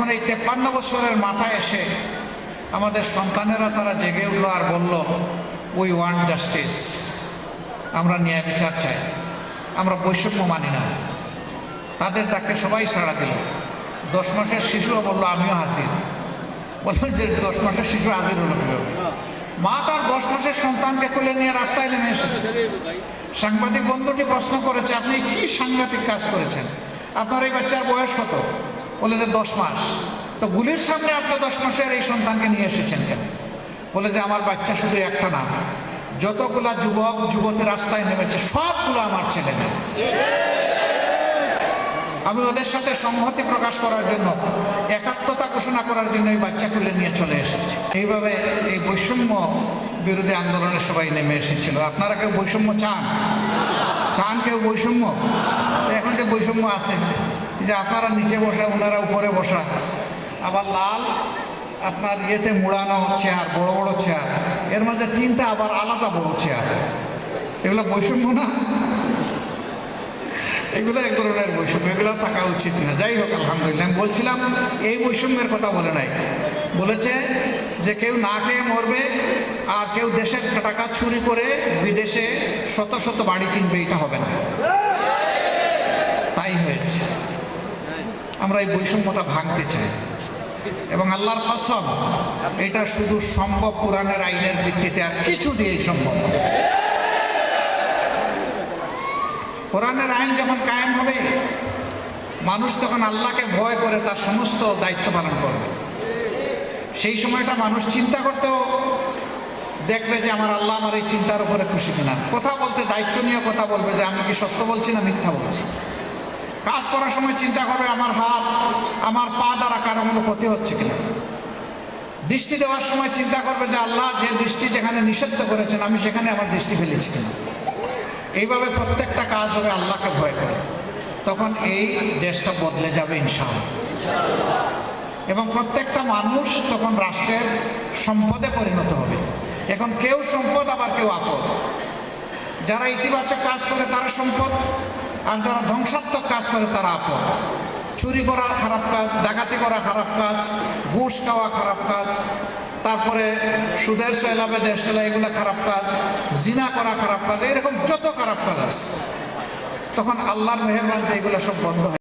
এখন এই তেপ্পান্ন বছরের মাথায় এসে আমাদের সন্তানেরা তারা জেগে উঠল আর বলল উই ওয়ান্ট জাস্টিস আমরা ন্যায় বিচার চাই। আমরা বৈষম্য মানি না। তাদের ডাকে সবাই সাড়া দিল। দশ মাসের শিশুও বলল, আমিও হাসি। বলল যে, দশ মাসের শিশু হাজির হলো মা তার দশ মাসের সন্তানকে তুলে নিয়ে রাস্তায় নেমে এসেছে। সাংবাদিক বন্ধুটি প্রশ্ন করেছে, আপনি কি সাংঘাতিক কাজ করেছেন? আপনার এই বাচ্চার বয়স কত? বলে যে দশ মাস। তো গুলির সামনে আপনি দশ মাসের এই সন্তানকে নিয়ে এসেছেন কেন? বলে যে আমার বাচ্চা শুধু একটা না, যতগুলা যুবক, যুবতী রাস্তায় নেমেছে, সবগুলো আমার ছেলে মেয়ে। আমি ওদের সাথে সংহতি প্রকাশ করার জন্য, একাত্মতা ঘোষণা করার জন্য এই বাচ্চা তুলে নিয়ে চলে এসেছি। এইভাবে এই বৈষম্য বিরোধী আন্দোলনে সবাই নেমে এসেছিল। আপনারা কেউ বৈষম্য চান? চান কেউ বৈষম্য? এখন যে বৈষম্য আছে। যে আপনারা নিচে বসা, ওনারা উপরে বসা। আবার লাল, আপনার ইয়েতে মুড়ানো চেয়ার, বড় বড় চেয়ার। এর মধ্যে তিনটা আবার আলাদা বড় চেয়ার। এগুলো বৈষম্য না? এগুলো এক ধরনের বৈষম্য, এগুলো থাকা উচিত না। যাই হোক, আলহামদুলিল্লাহ, আমি বলছিলাম, এই বৈষম্যের কথা বলে নাই। বলেছে যে কেউ না খেয়ে মরবে, আর কেউ দেশের টাকা চুরি করে বিদেশে শত শত বাড়ি কিনবে, এটা হবে না। তাই হয়েছে। আমরা এই বৈষম্যটা ভাঙতে চাই। এবং আল্লাহর কসম, এটা শুধু সম্ভব কোরআনের আইনের ভিত্তিতে আর কিছু দিয়েই সম্ভব। কোরআনের আইন যখন কায়েম হবে, মানুষ তখন আল্লাহকে ভয় করে তার সমস্ত দায়িত্ব পালন করবে। সেই সময়টা মানুষ চিন্তা করতেও দেখবে যে আমার আল্লাহ আমার এই চিন্তার উপরে খুশি কিনা। কথা বলতে দায়িত্ব নিয়ে কথা বলবে যে আমি কি সত্য বলছি না মিথ্যা বলছি? কাজ করার সময় চিন্তা করবে আমার হাত, আমার পা দ্বারা কারও কোনো ক্ষতি হচ্ছে কিনা। দৃষ্টি দেওয়ার সময় চিন্তা করবে যে আল্লাহ যে দৃষ্টি যেখানে নিষিদ্ধ করেছেন, আমি সেখানে আমার দৃষ্টি ফেলেছি কিনা। এইভাবে প্রত্যেকটা কাজ হবে আল্লাহকে ভয় করে। তখন এই দেশটা বদলে যাবে ইনশাআল্লাহ। এবং প্রত্যেকটা মানুষ তখন রাষ্ট্রের সম্পদে পরিণত হবে। এখন কেউ সম্পদ, আবার কেউ আপদ। যারা ইতিবাচক কাজ করে, তারা সম্পদ আর যারা ধ্বংসাত্মক কাজ করে, তারা আপদ চুরি করা খারাপ কাজ, ডাকাতি করা খারাপ কাজ, ঘুষ খাওয়া খারাপ কাজ, তারপরে সুদের সয়লাভে দেশ চলা এগুলো খারাপ কাজ, জিনা করা খারাপ কাজ এরকম যত খারাপ কাজ আছে, তখন আল্লাহর মেহরবানিতে এগুলো সব বন্ধ হয়